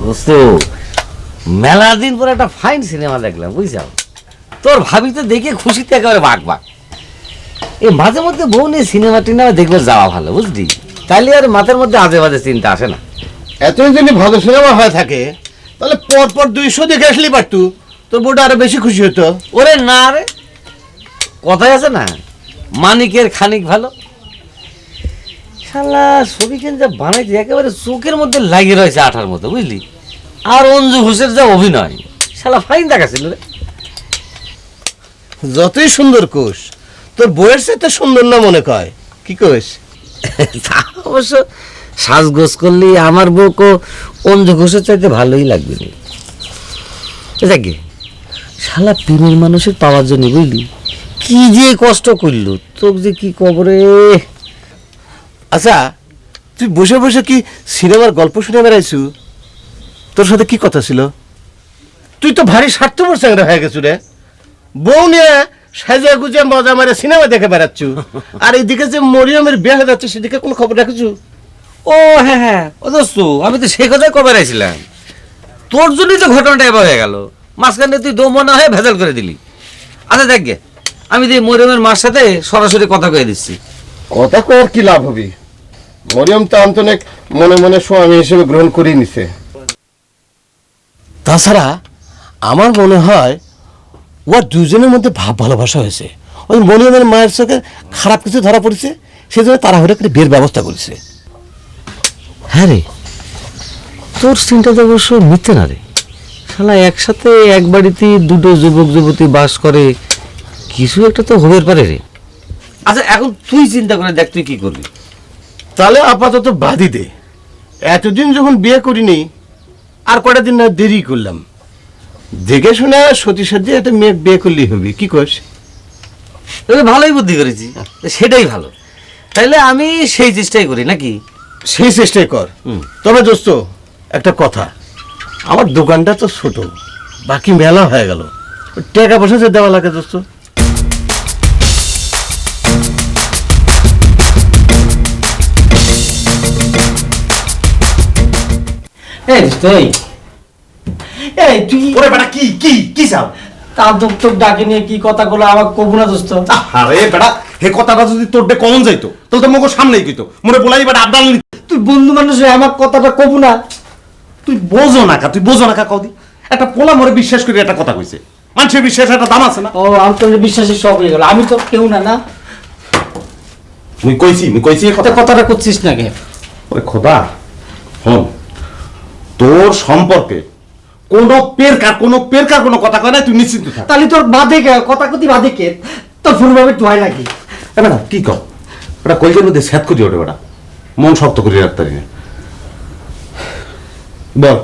দোস্ত মেলা দিন পরে একটা ফাইন সিনেমা দেখলাম বুঝছাও তোর ভাবি তো দেখে খুশিতে একেবারে বাঘ বাঘ। এই মাঝে মধ্যে বউ নিয়ে সিনেমা টিনেমা দেখবে যাওয়া ভালো বুঝলি? তাইলে আর মাথার মধ্যে আজে বাজে চিন্তা আসে না। এতদিন যদি ভালো সিনেমা হয়ে থাকে তাহলে পর পর দুইশো দেখে আসলি পারতু। তোর বউটা আরও বেশি খুশি হতো। ওরে না রে কথাই আছে না মানিকের খানিক ভালো। শালা ছবিখান যা বানাইছে একেবারে চোখের মধ্যে লাগিয়ে রয়েছে আঠার মতো বুঝলি? আর অঞ্জু ঘোষের যা অভিনয়। শালা ফাইন দেখাছিল রে। যতই সুন্দর কোষ তোর বউয়ের সাথে সুন্দর না মনে কয়? কি কোষ তা অবশ্য সাজগোজ করলে আমার বউকে অঞ্জু ঘোষের চাইতে ভালোই লাগবে যাকে শালা প্রেমের মানুষের পাওয়ার জন্য বুঝলি কি যে কষ্ট করল তোকে যে কি কবরে আচ্ছা তুই বসে বসে কি সিনেমার গল্প শুনে বেড়াইছু? তোর সাথে কি কথা ছিল? তুই তো ভারী স্বার্থপর চ্যাংরা হয়ে গেছু রে। বউ নিয়ে সাজা গুজে মজা মারে সিনেমা দেখে বেড়াচ্ছু। আর এদিকে যে মরিয়মের বিয়ে হয়ে যাচ্ছে সেদিকে কোনো খবর রাখেছু? ও হ্যাঁ হ্যাঁ। ও দোস্ত আমি তো সেই কথাই কবে রাখছিলাম তোর জন্যই তো ঘটনাটা এবার হয়ে গেল। মাঝখানে তুই দমনা হয়ে ভেজাল করে দিলি। আচ্ছা দেখ গে, আমি যে মরিয়মের মার সাথে সরাসরি কথা কয়ে দিচ্ছি। কথা কর কি লাভ হবে? মরিয়ম তো অন্তনেক মনে মনে স্বামী হিসেবে গ্রহণ করে নিছে। তাছাড়া আমার মনে হয় ওর দুজনের মধ্যে ভাব ভালোবাসা হয়েছে। ওই মরিয়মের মায়ের চোখে খারাপ কিছু ধরা পড়েছে সেজন্য তাড়াহুড়া করে বিয়ের ব্যবস্থা করেছে। হ্যাঁ রে তোর চিন্তা তো অবশ্য মিথ্যে না রে। শালা একসাথে এক বাড়িতে দুটো যুবক যুবতী বাস করে কিছু একটা তো হবের পারে রে। আচ্ছা এখন তুই চিন্তা করে দেখ তুই কি করবি? তাহলে আপাতত বাদই দে। এতদিন যখন বিয়ে করিনি আর কটা দিন না দেরি করলাম। দেখে শুনে সতী সাথে একটা মেয়ে বিয়ে করলেই হবে কি কস? ভালোই বুদ্ধি করেছি সেটাই ভালো। তাইলে আমি সেই চেষ্টাই করি নাকি? সেই চেষ্টাই কর। তবে দোস্ত একটা কথা। আমার দোকানটা তো ছোট বাকি মেলা হয়ে গেল। টাকা পয়সা যে দেওয়া লাগে দোস্ত। এই তুই এই তুই ওরে বেটা কি কি কি চাও তার দপ্তর ডাকে নিয়ে কি কথাগুলো আমার কবু না দোস্ত। আরে বেটা হে কথাটা যদি তোর ডে কমন যাইতো তাহলে তো মগো সামনেই কইতো। মনে বলাই বেটা আবদাল নি তুই বন্ধু মানুষ হয়ে আমার কথাটা কবু না। তুই বোঝো না কা তুই বোঝো না কা কদি একটা পোলা মরে বিশ্বাস করে একটা কথা কইছে। মানুষের বিশ্বাস একটা দাম আছে না? ও আমি তো বিশ্বাসের সব হয়ে গেল। আমি তো কেউ না না? মুই কইছি মুই কইছি কথা। কথাটা করছিস না কে? ওরে খোদা হন। তোর সম্পর্কে কোনো পেরকার কোনো পেরকার কোনো কথা কয় না তুই নিশ্চিন্ত থাক। তাহলে তোর বাদে কথা কথি বাদে কে? তোর ফোন ভাবে টুয়াই নাকি? এ বেটা কি কর ওটা কইজের মধ্যে স্যাত করি ওঠে বেটা। মন শক্ত করে রাখতে পারি না বল।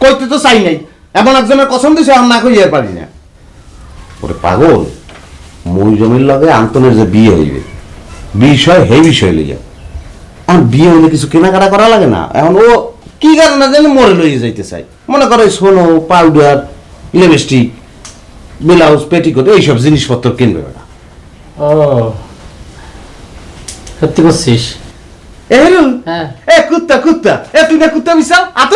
কইতে তো চাই নাই। এমন একজনের কসম দিছে আর না কই আর পারি না। ওরে পাগল মই জমির লগে আন্তনের যে বিয়ে হইবে বিষয় হে বিষয় লইয়া। এখন বিয়ে হলে কিছু কেনাকাটা করা লাগে না? এখন ও কি কারণে যেন মরে লইয়ে যাইতে চাই মনে করো সোনো পাউডার লিপস্টিক ব্লাউজ পেটিকোট এইসব জিনিসপত্র কিনবে ওরা ও সত্যি করছিস এ হ্যাঁ। এ কুত্তা কুত্তা এ তুই না কুত্তা মিশাও আপ